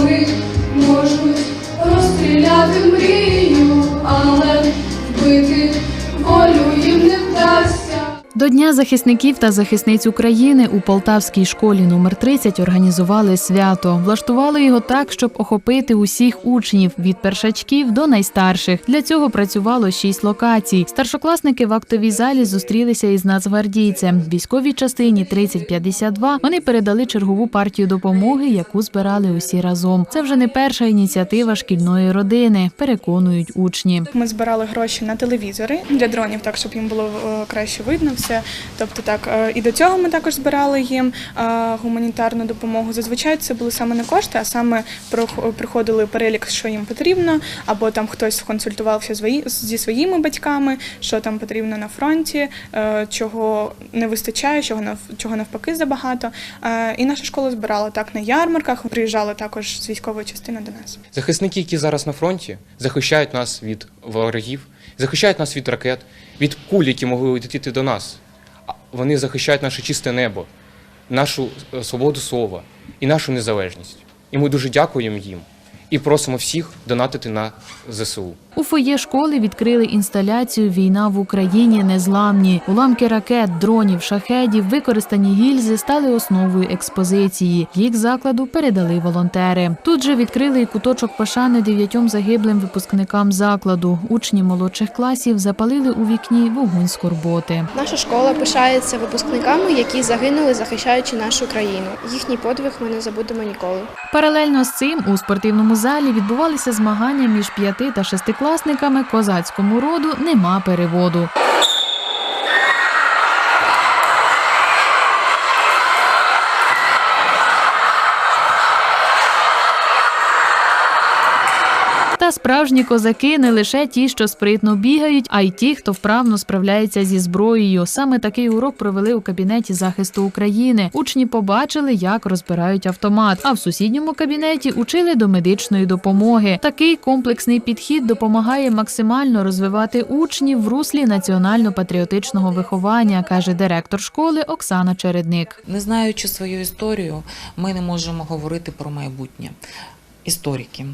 Вони До Дня захисників та захисниць України у Полтавській школі номер 30 організували свято. Влаштували його так, щоб охопити усіх учнів від першачків до найстарших. Для цього працювало шість локацій. Старшокласники в актовій залі зустрілися із нацгвардійцем. Військовій частині 3052 вони передали чергову партію допомоги, яку збирали усі разом. Це вже не перша ініціатива шкільної родини, переконують учні. Ми збирали гроші на телевізори для дронів, так щоб їм було е, краще видно все. Тобто, так е, і до цього ми також збирали їм е, гуманітарну допомогу. Зазвичай це були саме не кошти, а саме приходили перелік, що їм потрібно, або там хтось консультувався зі своїми батьками, що там потрібно на фронті, е, чого не вистачає, чого нав- навпаки забагато. І наша школа збирала так на ярмарках. Приїжджали також з військової частини до нас. Захисники, які зараз на фронті, захищають нас від ворогів, захищають нас від ракет, від куль, які могли летіти до нас. Вони захищають наше чисте небо, нашу е, свободу слова і нашу незалежність. І ми дуже дякуємо їм і просимо всіх донатити на ЗСУ. У фоє школи відкрили інсталяцію Війна в Україні незламні. Уламки ракет, дронів, шахедів, використані гільзи стали основою експозиції. Їх закладу передали волонтери. Тут же відкрили і куточок пошани дев'ятьом загиблим випускникам закладу. Учні молодших класів запалили у вікні вогонь скорботи. Наша школа пишається випускниками, які загинули, захищаючи нашу країну. Їхній подвиг ми не забудемо ніколи. Паралельно з цим у спортивному залі відбувалися змагання між п'яти та шестикласниками козацькому роду нема переводу. Справжні козаки не лише ті, що спритно бігають, а й ті, хто вправно справляється зі зброєю. Саме такий урок провели у кабінеті захисту України. Учні побачили, як розбирають автомат. А в сусідньому кабінеті учили до медичної допомоги. Такий комплексний підхід допомагає максимально розвивати учнів в руслі національно-патріотичного виховання, каже директор школи Оксана Чередник. Не знаючи свою історію, ми не можемо говорити про майбутнє. Історики.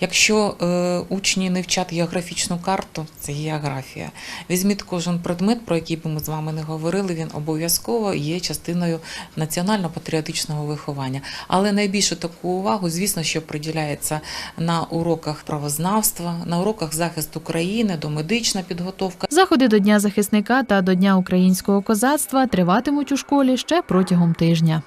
Якщо е, учні не вчать географічну карту, це географія. Візьміть кожен предмет, про який би ми з вами не говорили, він обов'язково є частиною національно-патріотичного виховання. Але найбільшу таку увагу, звісно, що приділяється на уроках правознавства, на уроках захисту країни, домедична підготовка. Заходи до Дня захисника та до Дня українського козацтва триватимуть у школі ще протягом тижня.